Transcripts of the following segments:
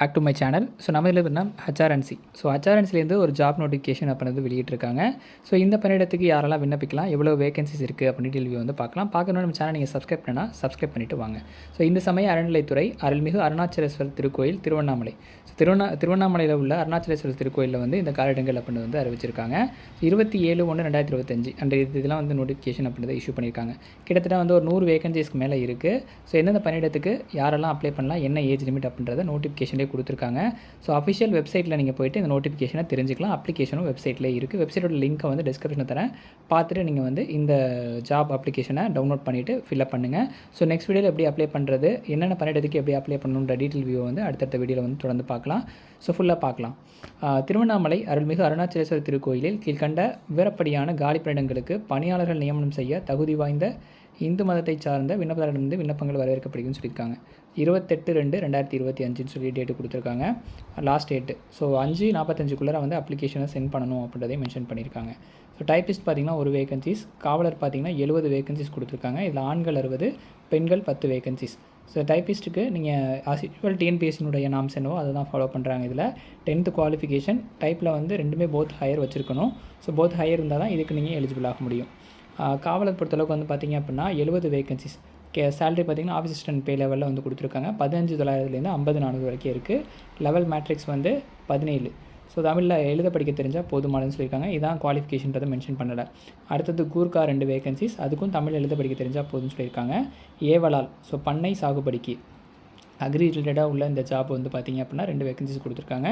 Back to my channel so நம்ம இதில் பார்த்தீங்கன்னா ஹச்ஆர்என்சி ஸோ ஹச்ஆர்என்சிலேருந்து ஒரு ஜாப் நோட்டிஃபிகேஷன் அப்படின்றது வெளியிட்டிருக்காங்க. ஸோ இந்த பணியிடத்துக்கு யாரெல்லாம் விண்ணப்பிக்கலாம் எவ்வளோ வேகன்சிஸ் இருக்குது அப்படின்னு டெல்வி வந்து பார்க்கலாம். பார்க்கணும் நம்ம சேனல் நீங்கள் சப்ஸ்கிரைப் பண்ணால் சப்ஸ்கிரைப் பண்ணிவிட்டு வாங்க. ஸோ இந்த சமய அறநிலைத்துறை அருள்மிகு அருணாச்சலேஸ்வரர் திருக்கோயில் திருவண்ணாமலை. ஸோ திருவண்ணா திருவண்ணாமலையில் உள்ள அருணாச்சலேஸ்வரர் திருக்கோயிலில் வந்து இந்த காலிடங்கள் அப்படின்னு வந்து அறிவிச்சிருக்காங்க. இருபத்தி ஏழு ஒன்று ரெண்டாயிரத்தி இருபத்தஞ்சு அன்றைய இதெல்லாம் வந்து நோட்டிஃபிகேஷன் அப்படின்றத இஷ்யூ பண்ணியிருக்காங்க. கிட்டத்தட்ட வந்து ஒரு நூறு வேகன்சிஸ்க்கு மேலே இருக்குது ஸோ எந்தெந்த பணியிடத்துக்கு யாரெல்லாம் அப்ளை பண்ணலாம் என்ன ஏஜ் லிமிட் அப்படின்றத நோட்டிஃபிகேஷன்லேயே கொடுத்துருக்காங்க. ஸோ அஃபிஷியல் வெப்சைட்டில் நீங்கள் போயிட்டு இந்த நோட்டிஃபிகேஷனை தெரிஞ்சுக்கலாம். அப்ளிகேஷனும் வெப்சைட்லேயே இருக்குது வெப்சைட்டோட லிங்க்கை வந்து டிஸ்கிரிப்ஷனில் தரேன். பார்த்துட்டு நீங்கள் வந்து இந்த ஜாப் அப்ளிகேஷனை டவுன்லோட் பண்ணிவிட்டு ஃபில்அப் பண்ணுங்கள் ஸோ நெக்ஸ்ட் வீடியோவில் எப்படி அப்ளை பண்ணுறது என்னென்ன பணியிடத்துக்கு எப்படி அப்ளை பண்ணணுன்ற டீட்டெயில் வியூ வந்து அடுத்தடுத்த வீடியோவில் வந்து தொடர்ந்து பார்க்கலாம். ஸோ ஃபுல்லாக பார்க்கலாம். திருவண்ணாமலை அருள்மிகு அருணாச்சலேஸ்வரர் திருக்கோயிலில் கீழ்கண்ட விவரப்படியான காலி பணியிடங்களுக்கு பணியாளர்கள் நியமனம் செய்ய தகுதி வாய்ந்த இந்து மதத்தை சார்ந்த விண்ணப்பதாரிடமிருந்து விண்ணப்பங்கள் வரவேற்கப்படுதுன்னு சொல்லியிருக்காங்க. இருபத்தெட்டு ரெண்டு ரெண்டாயிரத்தி இருபத்தி அஞ்சுன்னு சொல்லி டேட்டு கொடுத்துருக்காங்க. லாஸ்ட் டேட்டு ஸோ அஞ்சு நாற்பத்தஞ்சுக்குள்ளே வந்து அப்ளிகேஷனை சென்ட் பண்ணணும் அப்படின்றதையும் மென்ஷன் பண்ணியிருக்காங்க. ஸோ டைப்பிஸ்ட் பார்த்தீங்கன்னா ஒரு வேகன்சிஸ் காவலர் பார்த்தீங்கன்னா எழுபது வேகன்சிஸ் கொடுத்துருக்காங்க. இதில் ஆண்கள் அறுபது பெண்கள் பத்து வேகன்சிஸ் ஸோ டைப்பிஸ்ட்டுக்கு நீங்கள் ஆஸ் டிஎன்பிஎஸ்சினுடைய நாம்ஸ் என்னவோ அதை தான் ஃபாலோ பண்ணுறாங்க இதில். டென்த்து குவாலிஃபிகேஷன் டைப்பில் வந்து ரெண்டுமே போத் ஹையர் வச்சுருக்கணும். ஸோ போத் ஹையர் இருந்தால் தான் இதுக்கு நீங்கள் எலிஜிபிள் ஆக முடியும். காவலர் பொறுத்தளவுக்கு வந்து பார்த்தீங்க அப்படின்னா எழுபது வேகன்சிஸ் கே சேலரி பார்த்தீங்கன்னா ஆஃபீஸ் அசிஸ்டன்ட் பே லெவலில் வந்து கொடுத்துருக்காங்க. பதினஞ்சு தொள்ளாயிரத்துலேருந்து ஐம்பது நானூறு வரைக்கும் இருக்குது லெவல் மேட்ரிக்ஸ் வந்து பதினேழு. ஸோ தமிழில் எழுத படிக்க தெரிஞ்சால் போதுமானதுன்னு சொல்லியிருக்காங்க. இதான் குவாலிஃபிகேஷன்றதை மென்ஷன் பண்ணலை. அடுத்தது கூர்க்கா ரெண்டு வேகன்சிஸ் அதுக்கும் தமிழ் எழுத படிக்க தெரிஞ்சால் போதும்னு சொல்லியிருக்காங்க. ஏவலால். ஸோ பண்ணை சாகுபடிக்கு. அக்ரி ரிலேட்டடாக உள்ள இந்த ஜாப் வந்து பார்த்தீங்க அப்படின்னா ரெண்டு வேகன்சிஸ் கொடுத்துருக்காங்க.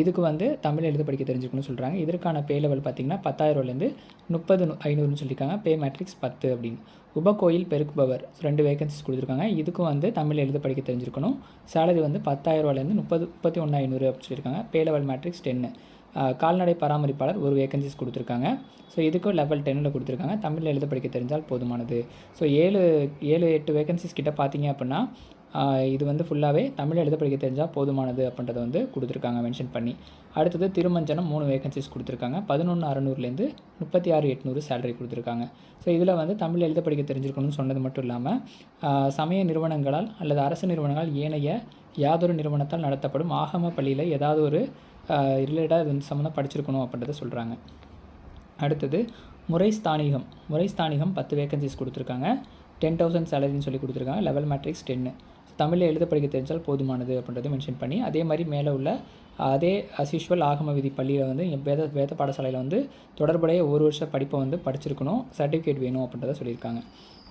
இதுக்கு வந்து தமிழ் எழுத படிக்க தெரிஞ்சுக்கணும்னு சொல்கிறாங்க இதற்கான பே லெவல் பார்த்தீங்கன்னா பத்தாயிரம்லேருந்து முப்பது ஐநூறுன்னு சொல்லியிருக்காங்க. பே மேட்ரிக்ஸ் பத்து அப்படின்னு. உபகோயில் பெருக்குபவர் ரெண்டு வேகன்சிஸ் கொடுத்துருக்காங்க. இதுக்கும் வந்து தமிழ் எழுத படிக்க தெரிஞ்சிருக்கணும். சேலரி வந்து பத்தாயிரரூவாலேருந்து முப்பது முப்பத்தி ஒன்று ஐநூறு அப்படின்னு சொல்லியிருக்காங்க. பே லெவல் மேட்ரிக்ஸ் டென்னு கால்நடை பராமரிப்பாளர் ஒரு வேகன்சிஸ் கொடுத்துருக்காங்க. ஸோ இதுக்கும் லெவல் டென்னில் கொடுத்துருக்காங்க. தமிழில் எழுத படிக்க தெரிஞ்சால் போதுமானது. ஸோ ஏழு ஏழு எட்டு வேகன்சிஸ் கிட்ட பார்த்தீங்க அப்படின்னா இது வந்து ஃபுல்லாகவே தமிழ் எழுத படிக்க தெரிஞ்சால் போதுமானது அப்படின்றத வந்து கொடுத்துருக்காங்க மென்ஷன் பண்ணி. அடுத்தது திருமஞ்சனம் மூணு வேகன்சிஸ் கொடுத்துருக்காங்க. பதினொன்று அறநூறுலேருந்து முப்பத்தி ஆறு எட்நூறு சேலரி கொடுத்துருக்காங்க. ஸோ இதில் வந்து தமிழ் எழுத படிக்க தெரிஞ்சிருக்கணும்னு சொன்னது மட்டும் இல்லாமல் சமய நிறுவனங்களால் அல்லது அரசு நிறுவனங்களால் ஏனைய யாதொரு நிறுவனத்தால் நடத்தப்படும் ஆகம பள்ளியில் ஏதாவது ஒரு ரிலேட்டாக இது வந்து சம்மந்தம் படிச்சிருக்கணும் அப்படின்றத சொல்கிறாங்க அடுத்தது முறை ஸ்தானிகம் முறை ஸ்தானிகம் பத்து வேகன்சிஸ் கொடுத்துருக்காங்க. டென் தௌசண்ட் சேலரின்னு சொல்லி கொடுத்துருக்காங்க. லெவல் மேட்ரிக்ஸ் டென்னு தமிழில் எழுத படிக்க தெரிஞ்சால் போதுமானது அப்படின்றத மென்ஷன் பண்ணி அதே மாதிரி மேலே உள்ள அதே அஸ்யூஷுவல் ஆகம விதி பள்ளியில் வந்து வேத வேத பாடசாலையில் வந்து தொடர்புடைய ஒரு வருஷ படிப்பை வந்து படிச்சிருக்கணும் சர்டிஃபிகேட் வேணும் அப்படின்றத சொல்லியிருக்காங்க.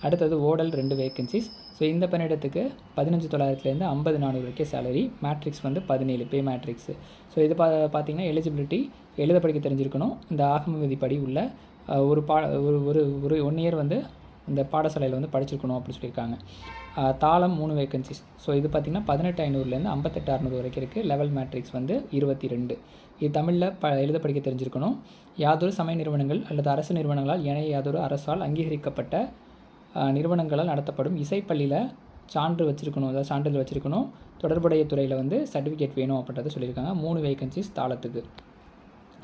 அடுத்தது ஓடல் ரெண்டு வேகன்சிஸ் ஸோ இந்த பணியிடத்துக்கு பதினஞ்சு தொள்ளாயிரத்துலேருந்து ஐம்பது நானூறு வரைக்கும் சேலரி மேட்ரிக்ஸ் வந்து பதினேழு பே மேட்ரிக்ஸ் ஸோ இது பா பார்த்தீங்கன்னா எலிஜிபிலிட்டி எழுத படிக்க தெரிஞ்சிருக்கணும். இந்த ஆகம விதிப்படி உள்ள ஒரு பா ஒரு ஒரு ஒரு ஒன் இயர் வந்து இந்த பாடசாலையில் வந்து படிச்சிருக்கணும் அப்படின்னு சொல்லியிருக்காங்க. தாளம் மூணு வேகன்சிஸ் ஸோ இது பார்த்திங்கன்னா பதினெட்டு ஐநூறுலேருந்து ஐம்பத்தெட்டு அறநூறு வரைக்கும் இருக்குது லெவல் மேட்ரிக்ஸ் வந்து இருபத்தி ரெண்டு இது தமிழில் ப எழுத படிக்க தெரிஞ்சிருக்கணும். யாதொரு சமய நிறுவனங்கள் அல்லது அரசு நிறுவனங்களால் ஏனைய யாதொரு அரசால் அங்கீகரிக்கப்பட்ட நிறுவனங்களால் நடத்தப்படும் இசைப்பள்ளியில் சான்று வச்சுருக்கணும். அதாவது சான்றிதழ் வச்சுருக்கணும். தொடர்புடைய துறையில் வந்து சர்டிஃபிகேட் வேணும் அப்படின்றத சொல்லியிருக்காங்க. மூணு வேகன்சிஸ் தாளத்துக்கு.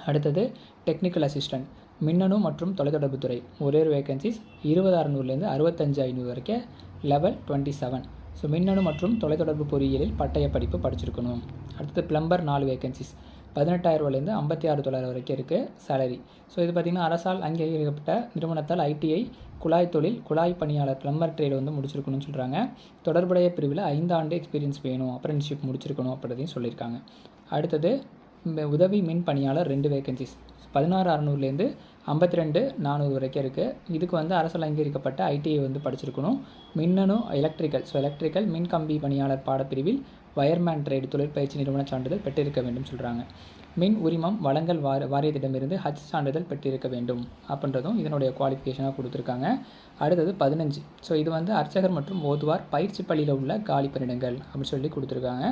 அடுத்தது டெக்னிக்கல் அசிஸ்டன்ட் மின்னணு மற்றும் தொலைத்தொடர்புத் துறை. ஒரே ஒரு வேகன்சிஸ் இருபது அறநூறுலேருந்து அறுபத்தஞ்சு ஐநூறு வரைக்கும் லெவல் டுவெண்ட்டி செவன் ஸோ மின்னணு மற்றும் தொலைத்தொடர்பு பொறியியலில் பட்டய படிப்பு படிச்சிருக்கணும். அடுத்தது பிளம்பர் நாலு வேகன்சிஸ் பதினெட்டாயிரரூவாலேருந்து ஐம்பத்தி ஆறு தொள்ளாயிரம் வரைக்கும் இருக்குது சேலரி ஸோ இது பார்த்திங்கன்னா அரசால் அங்கீகரிக்கப்பட்ட நிறுவனத்தால் ஐடிஐ குழாய் தொழில் குழாய் பணியாளர் பிளம்பர் ட்ரேடு வந்து முடிச்சிருக்கணும்னு சொல்கிறாங்க தொடர்புடைய பிரிவில் ஐந்து ஆண்டு எக்ஸ்பீரியன்ஸ் வேணும் அப்ரெண்டிஷிப் முடிச்சிருக்கணும் அப்படின்னு சொல்லியிருக்காங்க. அடுத்தது உதவி மின் பணியாளர் ரெண்டு வேகன்சிஸ் பதினாறு அறநூறுலேருந்து ஐம்பத்தி ரெண்டு நானூறு வரைக்கும் இருக்குது இதுக்கு வந்து அரசால் அங்கீகரிக்கப்பட்ட ஐடிஐ வந்து படிச்சிருக்கணும். மின்னணு எலக்ட்ரிக்கல் ஸோ எலக்ட்ரிக்கல் மின் கம்பி பணியாளர் பாடப்பிரிவில் வயர்மேன் ட்ரேடு தொழிற்பயிற்சி நிறுவன சான்றிதழ் பெற்றிருக்க வேண்டும் சொல்கிறாங்க மின் உரிமம் வழங்கல் வார வாரியத்திடமிருந்து ஹஜ் சான்றிதழ் பெற்றிருக்க வேண்டும் அப்படின்றதும் இதனுடைய குவாலிஃபிகேஷனாக கொடுத்துருக்காங்க. அடுத்தது பதினஞ்சு. ஸோ இது வந்து அர்ச்சகர் மற்றும் ஓதுவார் பயிற்சி பள்ளியில் உள்ள காலி பணியிடங்கள் அப்படின்னு சொல்லி கொடுத்துருக்காங்க.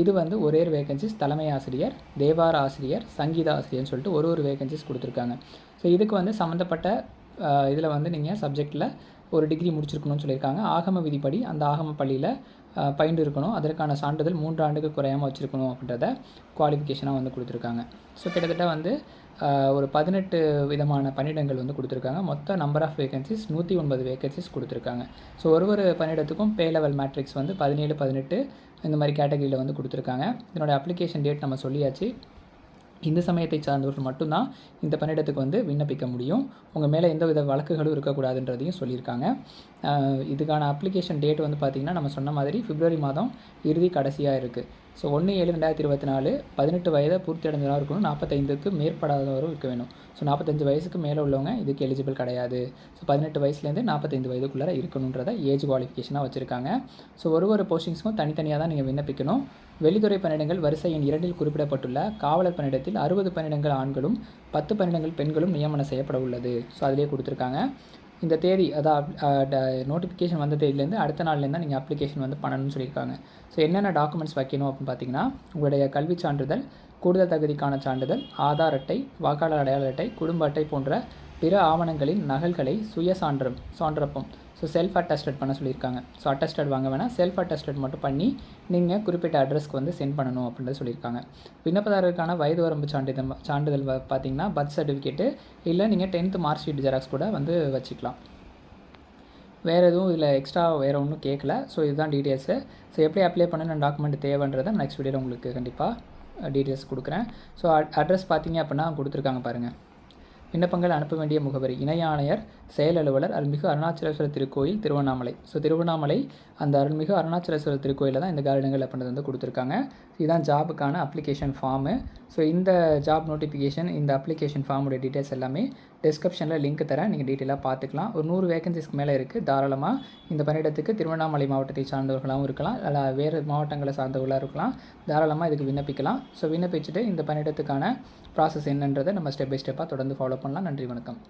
இது வந்து ஒரே ஒரு வேகன்சிஸ் தலைமை ஆசிரியர் தேவார ஆசிரியர் சங்கீத ஆசிரியர்னு சொல்லிட்டு ஒரு ஒரு வேகன்சிஸ் கொடுத்துருக்காங்க. ஸோ இதுக்கு வந்து சம்மந்தப்பட்ட இதில் வந்து நீங்கள் சப்ஜெக்டில் ஒரு டிகிரி முடிச்சிருக்கணும்னு சொல்லியிருக்காங்க. ஆகம விதிப்படி அந்த ஆகம பள்ளியில் பயின்று இருக்கணும். அதற்கான சான்றிதழ் மூன்று ஆண்டுக்கு குறையாமல் வச்சுருக்கணும் அப்படின்றத குவாலிஃபிகேஷனாக வந்து கொடுத்துருக்காங்க. ஸோ கிட்டத்தட்ட வந்து ஒரு பதினெட்டு விதமான பணியிடங்கள் வந்து கொடுத்துருக்காங்க. மொத்த நம்பர் ஆஃப் வேகன்சிஸ் நூற்றி ஒன்பது வேகன்சிஸ் கொடுத்துருக்காங்க. ஸோ ஒரு ஒரு பணியிடத்துக்கும் பே லெவல் மேட்ரிக்ஸ் வந்து பதினேழு பதினெட்டு இந்த மாதிரி கேட்டகரியில் வந்து கொடுத்துருக்காங்க. இதனோட அப்ளிகேஷன் டேட் நம்ம சொல்லியாச்சு. இந்த சமயத்தை சார்ந்தவர்கள் மட்டும்தான் இந்த பணியிடத்துக்கு வந்து விண்ணப்பிக்க முடியும். உங்கள் மேலே எந்த வித வழக்குகளும் இருக்கக்கூடாதுன்றதையும் சொல்லியிருக்காங்க. இதுக்கான அப்ளிகேஷன் டேட் வந்து பார்த்திங்கன்னா நம்ம சொன்ன மாதிரி பிப்ரவரி மாதம் இறுதி கடைசியாக இருக்குது ஸோ ஒன்று ஏழு ரெண்டாயிரத்தி இருபத்தி நாலு பதினெட்டு வயதை பூர்த்தி அடைஞ்சவராக இருக்கணும் நாற்பத்தைந்துக்கு மேற்படாதவரும் இருக்க வேணும். ஸோ நாற்பத்தஞ்சு வயசுக்கு மேலே உள்ளவங்க இதுக்கு எலிஜிபிள் கிடையாது. ஸோ பதினெட்டு வயசுலேருந்து நாற்பத்தைந்து வயதுக்குள்ளே இருக்கணுன்றத ஏஜ் குவாலிஃபிகேஷனாக வச்சுருக்காங்க. ஸோ ஒரு ஒரு போஸ்டிங்ஸ்க்கும் தனித்தனியாக தான் நீங்கள் விண்ணப்பிக்கணும். வெளித்துறை பணியிடங்கள் வரிசை எண் இரண்டில் குறிப்பிடப்பட்டுள்ள காவலர் பணியிடத்தில் அறுபது பணியிடங்கள் ஆண்களும் பத்து பணியிடங்கள் பெண்களும் நியமனம் செய்யப்பட உள்ளது. ஸோ அதிலே கொடுத்துருக்காங்க. இந்த தேதி அதாவது நோட்டிஃபிகேஷன் வந்த தேதியிலேருந்து அடுத்த நாள்லேருந்து தான் நீங்கள் அப்ளிகேஷன் வந்து பண்ணணும்னு சொல்லியிருக்காங்க. ஸோ என்னென்ன டாக்குமெண்ட்ஸ் வைக்கணும் அப்படின்னு பார்த்தீங்கன்னா உங்களுடைய கல்விச் சான்றிதழ் கூடுதல் தகுதிக்கான சான்றிதழ் ஆதார் அட்டை வாக்காளர் அடையாள அட்டை குடும்ப அட்டை போன்ற பிற ஆவணங்களின் நகல்களை சுய சான்றம் சான்றப்பம் ஸோ செல்ஃப் அட்டஸ்டட் பண்ண சொல்லியிருக்காங்க. ஸோ அட்டஸ்டட் வாங்க வேணால் செல்ஃப் அட்டஸ்டட் மட்டும் பண்ணி நீங்கள் குறிப்பிட்ட அட்ரஸ்க்கு வந்து சென்ட் பண்ணணும் அப்படின்றது சொல்லியிருக்காங்க. விண்ணப்பதாரருக்கான வயது வரம்பு சான்றிதழ் சான்றிதழ் பார்த்தீங்கன்னா பர்த் சர்டிஃபிகேட்டு இல்லை நீங்கள் டென்த்து மார்க் ஷீட் ஜெராக்ஸ் கூட வந்து வச்சுக்கலாம். வேறு எதுவும் இதில் எக்ஸ்ட்ரா வேறு ஒன்றும் கேட்கல ஸோ இதுதான் டீட்டெயில்ஸு ஸோ எப்படி அப்ளை பண்ணணும் டாக்குமெண்ட் தேவைன்றதை நெக்ஸ்ட் வீடியோவில் உங்களுக்கு கண்டிப்பாக டீட்டெயில்ஸ் கொடுக்குறேன். ஸோ அட்ரஸ் பார்த்தீங்க அப்படின்னா கொடுத்துருக்காங்க பாருங்கள் விண்ணப்பங்கள் அனுப்ப வேண்டிய முகவரி இணை ஆணையர் செயல் அலுவலர் அருள்மிகு அருணாச்சலேஸ்வரர் திருக்கோயில் திருவண்ணாமலை. ஸோ திருவண்ணாமலை அந்த அருள்மிகு அருணாச்சலேஸ்வரர் திருக்கோயிலில் தான் இந்த கார்டனங்கள் அப்படின்றது வந்து கொடுத்துருக்காங்க. இதுதான் ஜாபுக்கான அப்ளிகேஷன் ஃபார்மு ஸோ இந்த ஜாப் நோட்டிஃபிகேஷன் இந்த அப்ளிகேஷன் ஃபார்முடைய டீட்டெயில்ஸ் எல்லாமே டிஸ்கிரிப்ஷனில் லிங்க் தரேன். நீங்கள் டீட்டெயிலாக பார்த்துக்கலாம். ஒரு நூறு வேகன்சிஸ்க்கு மேலே இருக்குது தாராளமாக இந்த பணியிடத்துக்கு திருவண்ணாமலை மாவட்டத்தை சார்ந்தவர்களாகவும் இருக்கலாம். இல்லை வேறு மாவட்டங்களை சார்ந்தவர்களாக இருக்கலாம். தாராளமாக இதுக்கு விண்ணப்பிக்கலாம். ஸோ விண்ணப்பிச்சுட்டு இந்த பணியிடத்துக்கான ப்ராசஸ் என்னன்றதை நம்ம ஸ்டெப் பை ஸ்டெப்பாக தொடர்ந்து ஃபாலோ பண்ணலாம். நன்றி வணக்கம்.